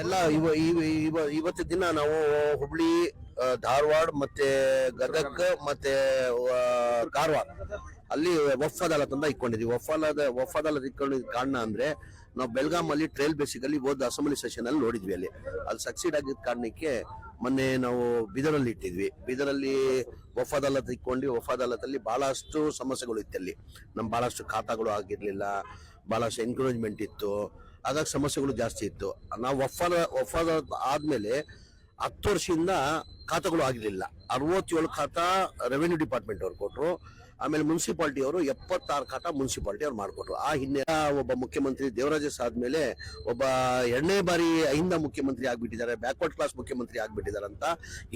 ಎಲ್ಲ ಇವ ಇವ- ಇವ- ಇವತ್ತು ದಿನ ನಾವು ಹುಬ್ಳಿ ಧಾರವಾಡ ಮತ್ತೆ ಗದಗ ಮತ್ತೆ ಕಾರವಾರ. ಅಲ್ಲಿ ವಫ್ ಅದಾಲತ್ ಅಂತ ಇಟ್ಕೊಂಡಿದ್ವಿ. ವಫ್ ಅದಾಲತ್ ಇಟ್ಕೊಂಡಿದ್ ಕಾರಣ ಅಂದ್ರೆ ನಾವು ಬೆಳಗಾಂ ಅಲ್ಲಿ ಟ್ರೈಲ್ ಬೇಸಿಕಲ್ಲಿ ಹೋದ ಅಸೆಂಬ್ಲಿ ಸೆಷನ್ ಅಲ್ಲಿ ನೋಡಿದ್ವಿ ಅಲ್ಲಿ. ಅಲ್ಲಿ ಸಕ್ಸೀಡ್ ಆಗಿದ್ದ ಕಾರಣಕ್ಕೆ ಮೊನ್ನೆ ನಾವು ಬೀದರಲ್ಲಿ ಇಟ್ಟಿದ್ವಿ. ಬೀದರಲ್ಲಿ ವಫ್ ಅದಾಲತ್ ಇಟ್ಕೊಂಡು ವಫ್ ಬಹಳಷ್ಟು ಸಮಸ್ಯೆಗಳು ಇತ್ತು ಅಲ್ಲಿ. ನಮ್ಮ ಬಹಳಷ್ಟು ಖಾತಾಗಳು ಆಗಿರ್ಲಿಲ್ಲ, ಬಹಳಷ್ಟು ಎನ್ಕರೇಜ್ಮೆಂಟ್ ಇತ್ತು. ಹಾಗಾಗಿ ಸಮಸ್ಯೆಗಳು ಜಾಸ್ತಿ ಇತ್ತು. ನಾವು ವಫಾದ ವಫಾದ ಆದಮೇಲೆ ಹತ್ತು ವರ್ಷದಿಂದ ಖಾತಗಳು ಆಗಿರಲಿಲ್ಲ. ಅರವತ್ತೇಳು ಖಾತಾ ರೆವೆನ್ಯೂ ಡಿಪಾರ್ಟ್ಮೆಂಟ್ ಅವ್ರು ಕೊಟ್ರು. ಆಮೇಲೆ ಮುನ್ಸಿಪಾಲ್ಟಿ ಅವರು ಎಪ್ಪತ್ತಾರು ಕಾಟ ಮುನ್ಸಿಪಾಲ್ಟಿ ಅವ್ರು ಮಾಡಿಕೊಟ್ರು ಆ ಹಿನ್ನೆಲೆ ಒಬ್ಬ ಮುಖ್ಯಮಂತ್ರಿ ದೇವರಾಜಸ್ ಆದ್ಮೇಲೆ ಒಬ್ಬ ಎರಡನೇ ಬಾರಿ ಅಹಿಂದ ಮುಖ್ಯಮಂತ್ರಿ ಆಗ್ಬಿಟ್ಟಿದ್ದಾರೆ ಬ್ಯಾಕ್ವರ್ಡ್ ಕ್ಲಾಸ್ ಮುಖ್ಯಮಂತ್ರಿ ಆಗಿಬಿಟ್ಟಿದ್ದಾರೆ ಅಂತ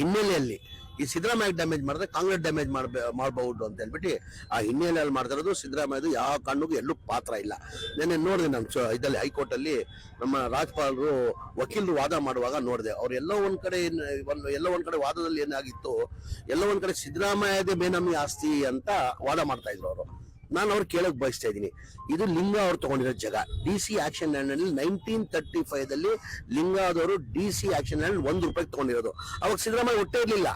ಹಿನ್ನೆಲೆಯಲ್ಲಿ ಈ ಸಿದ್ದರಾಮಯ್ಯ ಡ್ಯಾಮೇಜ್ ಮಾಡಿದ್ರೆ ಕಾಂಗ್ರೆಸ್ ಡ್ಯಾಮೇಜ್ ಮಾಡ್ಬೇ ಮಾಡಬಹುದು ಅಂತ ಹೇಳ್ಬಿಟ್ಟು ಆ ಹಿನ್ನೆಲೆಯಲ್ಲಿ ಮಾಡ್ತಾ ಇರೋದು ಸಿದ್ದರಾಮಯ್ಯದು ಯಾವ ಕಾರಣಕ್ಕೂ ಎಲ್ಲೂ ಪಾತ್ರ ಇಲ್ಲ. ನೆನ್ನೆ ನೋಡಿದೆ ನಾನು ಇದರಲ್ಲಿ ಹೈಕೋರ್ಟ್ ಅಲ್ಲಿ ನಮ್ಮ ರಾಜ್ಪಾಲರು ವಕೀಲರು ವಾದ ಮಾಡುವಾಗ ನೋಡಿದೆ. ಅವ್ರು ಎಲ್ಲೋ ಒಂದು ಕಡೆ ಎಲ್ಲೋ ಒಂದ್ ಕಡೆ ವಾದದಲ್ಲಿ ಏನಾಗಿತ್ತು, ಎಲ್ಲೋ ಒಂದು ಕಡೆ ಸಿದ್ದರಾಮಯ್ಯದೇ ಬೇನಾಮಿ ಆಸ್ತಿ ಅಂತ ವಾದ ಮಾಡ್ತಾ ಇದ್ರು ಅವರು. ನಾನು ಅವ್ರು ಕೇಳಕ್ ಬಯಸ್ತಾ ಇದ್ದೀನಿ. ಇದು ಲಿಂಗ ಅವ್ರು ತಗೊಂಡಿರೋ ಜಾಗ. ಡಿ ಸಿ ಆಕ್ಷನ್ ಲ್ಯಾಂಡ್ ಅಲ್ಲಿ ನೈನ್ಟೀನ್ ತರ್ಟಿ ಫೈವ್ ದಲ್ಲಿ ಲಿಂಗಾದವರು ಡಿ ಸಿ ಆಕ್ಷನ್ ಲ್ಯಾಂಡ್ ಒಂದ್ ರೂಪಾಯಿ ತಗೊಂಡಿರೋದು. ಅವಾಗ ಸಿದ್ದರಾಮಯ್ಯ ಒಟ್ಟೆ ಇರ್ಲಿಲ್ಲ.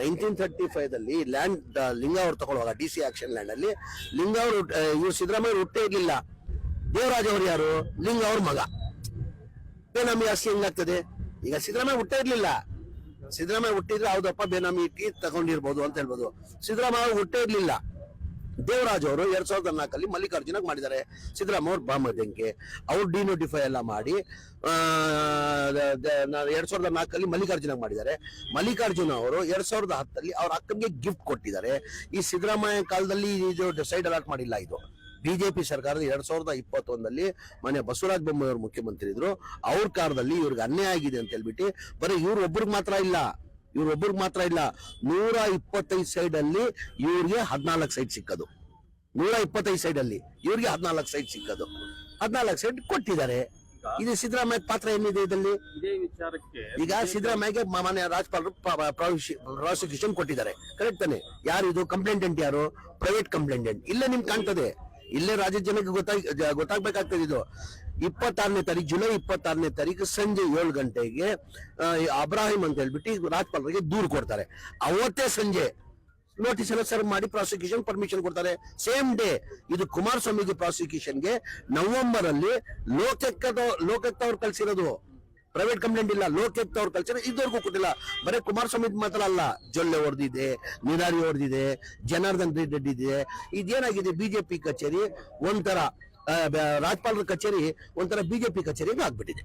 ನೈನ್ಟೀನ್ ತರ್ಟಿ ಫೈವ್ ಅಲ್ಲಿ ಲ್ಯಾಂಡ್ ಲಿಂಗ ಅವ್ರು ತಗೊಳ್ಳುವಾಗ ಡಿ ಸಿ ಆಕ್ಷನ್ ಲ್ಯಾಂಡ್ ಅಲ್ಲಿ ಲಿಂಗ ಅವರು ಇವ್ರು ಸಿದ್ದರಾಮಯ್ಯ ಹುಟ್ಟೆ ಇರ್ಲಿಲ್ಲ. ದೇವರಾಜ್ ಅವರು ಯಾರು? ಲಿಂಗ ಅವ್ರ ಮಗ. ನಮ್ಗೆ ಅಸ್ತಿ ಹೆಂಗಾಗ್ತದೆ? ಈಗ ಸಿದ್ದರಾಮಯ್ಯ ಹುಟ್ಟೆ ಇರ್ಲಿಲ್ಲ. ಸಿದ್ದರಾಮಯ್ಯ ಹುಟ್ಟಿದ್ರೆ ಯಾವ್ದಪ್ಪ ಬೇನಾಮಿ ಇಟ್ಟಿ ತಗೊಂಡಿರ್ಬೋದು ಅಂತ ಹೇಳ್ಬೋದು. ಸಿದ್ದರಾಮಯ್ಯ ಹುಟ್ಟೇ ಇರ್ಲಿಲ್ಲ. ದೇವರಾಜ್ ಅವರು ಎರಡ್ ಸಾವಿರದ ನಾಲ್ಕಲ್ಲಿ ಮಲ್ಲಿಕಾರ್ಜುನ ಮಾಡಿದ್ದಾರೆ. ಸಿದ್ದರಾಮಯ್ಯ ಅವ್ರು ಬಾಮದ್ಯಂಕೆ ಅವ್ರು ಡಿನೋಟಿಫೈ ಎಲ್ಲ ಮಾಡಿ ಎರಡ್ ಸಾವಿರದ ನಾಲ್ಕಲ್ಲಿ ಮಲ್ಲಿಕಾರ್ಜುನ ಮಾಡಿದ್ದಾರೆ. ಮಲ್ಲಿಕಾರ್ಜುನ ಅವರು ಎರಡ್ ಸಾವಿರದ ಹತ್ತಲ್ಲಿ ಅವ್ರ ಅಕ್ಕನಿಗೆ ಗಿಫ್ಟ್ ಕೊಟ್ಟಿದ್ದಾರೆ. ಈ ಸಿದ್ದರಾಮಯ್ಯ ಕಾಲದಲ್ಲಿ ಇದು ಡಿಸೈಡ್ ಅಲಾಟ್ ಮಾಡಿಲ್ಲ ಇದು. ಬಿಜೆಪಿ ಸರ್ಕಾರದ ಎರಡ್ ಸಾವಿರದ ಇಪ್ಪತ್ತೊಂದಲ್ಲಿ ಮನೆ ಬಸವರಾಜ ಬೊಮ್ಮಾಯಿ ಅವರು ಮುಖ್ಯಮಂತ್ರಿ ಇದ್ರು. ಅವ್ರ ಕಾಲದಲ್ಲಿ ಇವ್ರಿಗೆ ಅನ್ಯಾಯ ಆಗಿದೆ ಅಂತ ಹೇಳ್ಬಿಟ್ಟು ಬರೀ ಇವ್ರ ಒಬ್ರಿಗೆ ಮಾತ್ರ ಇಲ್ಲ. ಇವ್ರ ಒಬ್ರಿಗೆ ಮಾತ್ರ ಇಲ್ಲ. ನೂರ ಇಪ್ಪತ್ತೈದು ಸೈಡ್ ಅಲ್ಲಿ ಇವ್ರಿಗೆ ಹದಿನಾಲ್ಕು ಸೈಟ್ ಸಿಕ್ಕದು. ನೂರ ಇಪ್ಪತ್ತೈದು ಸೈಡ್ ಅಲ್ಲಿ ಇವ್ರಿಗೆ ಹದಿನಾಲ್ಕು ಸೈಟ್ ಸಿಕ್ಕದು. ಹದಿನಾಲ್ಕು ಸೈಡ್ ಕೊಟ್ಟಿದ್ದಾರೆ. ಇದು ಸಿದ್ದರಾಮಯ್ಯ ಪಾತ್ರ ಏನಿದೆ ಇದರಲ್ಲಿ? ಈಗ ಸಿದ್ದರಾಮಯ್ಯಗೆ ಮಾನ್ಯ ರಾಜ್ಪಾಲರು ಪ್ರಾಸಿಕ್ಯೂಷನ್ ಕೊಟ್ಟಿದ್ದಾರೆ. ಕರೆಕ್ಟ್ ತಾನೆ? ಯಾರು ಇದು? ಕಂಪ್ಲೇಂಟೆಂಟ್ ಯಾರು? Private complainant. ಇಲ್ಲೇ ನಿಮ್ಗೆ ಕಾಣ್ತದೆ. ಇಲ್ಲೇ ರಾಜ್ಯದ ಜನಕ್ಕೆ ಗೊತ್ತಾಗ್ ಗೊತ್ತಾಗ್ಬೇಕಾಗ್ತದೆ ಇದು. ಇಪ್ಪತ್ತಾರನೇ ತಾರೀಕು ಜುಲೈ ಇಪ್ಪತ್ತಾರನೇ ತಾರೀಕು ಸಂಜೆ ಏಳು ಗಂಟೆಗೆ ಅಬ್ರಾಹಿಂ ಅಂತ ಹೇಳ್ಬಿಟ್ಟು ರಾಜ್ಪಾಲರಿಗೆ ದೂರು ಕೊಡ್ತಾರೆ. ಅವತ್ತೇ ಸಂಜೆ ನೋಟಿಸ್ ಎಲ್ಲ ಸರ್ವ್ ಮಾಡಿ ಪ್ರಾಸಿಕ್ಯೂಷನ್ ಪರ್ಮಿಷನ್ ಕೊಡ್ತಾರೆ. ಸೇಮ್ ಡೇ ಇದು ಕುಮಾರಸ್ವಾಮಿಗೆ ಪ್ರಾಸಿಕ್ಯೂಷನ್ಗೆ ನವೆಂಬರ್ ಅಲ್ಲಿ ಲೋಕಕ್ಕೆ ಲೋಕಕ್ಕೆ ಅವ್ರು ಕಳ್ಸಿರೋದು. ಪ್ರೈವೇಟ್ ಕಂಪ್ಲೇಂಟ್ ಇಲ್ಲ ಲೋಕಾಯುಕ್ತ ಅವ್ರ ಕಲ್ಚರ್ ಇದುವರೆಗೂ ಕೊಟ್ಟಿಲ್ಲ ಬರೀ ಕುಮಾರಸ್ವಾಮಿ ಮಾತ್ರ ಅಲ್ಲ ಜೊಲ್ಲೆ ಹೊಡೆದಿದೆ ನಿರಾರಿ ಹೊಡೆದಿದೆ ಜನಾರ್ದನ್ ರೆಡ್ಡಿ ಇದೆ. ಇದೇನಾಗಿದೆ ಬಿಜೆಪಿ ಕಚೇರಿ? ಒಂಥರ ರಾಜ್ಪಾಲರ ಕಚೇರಿ, ಒಂಥರ ಬಿಜೆಪಿ ಕಚೇರಿ ಆಗ್ಬಿಟ್ಟಿದೆ.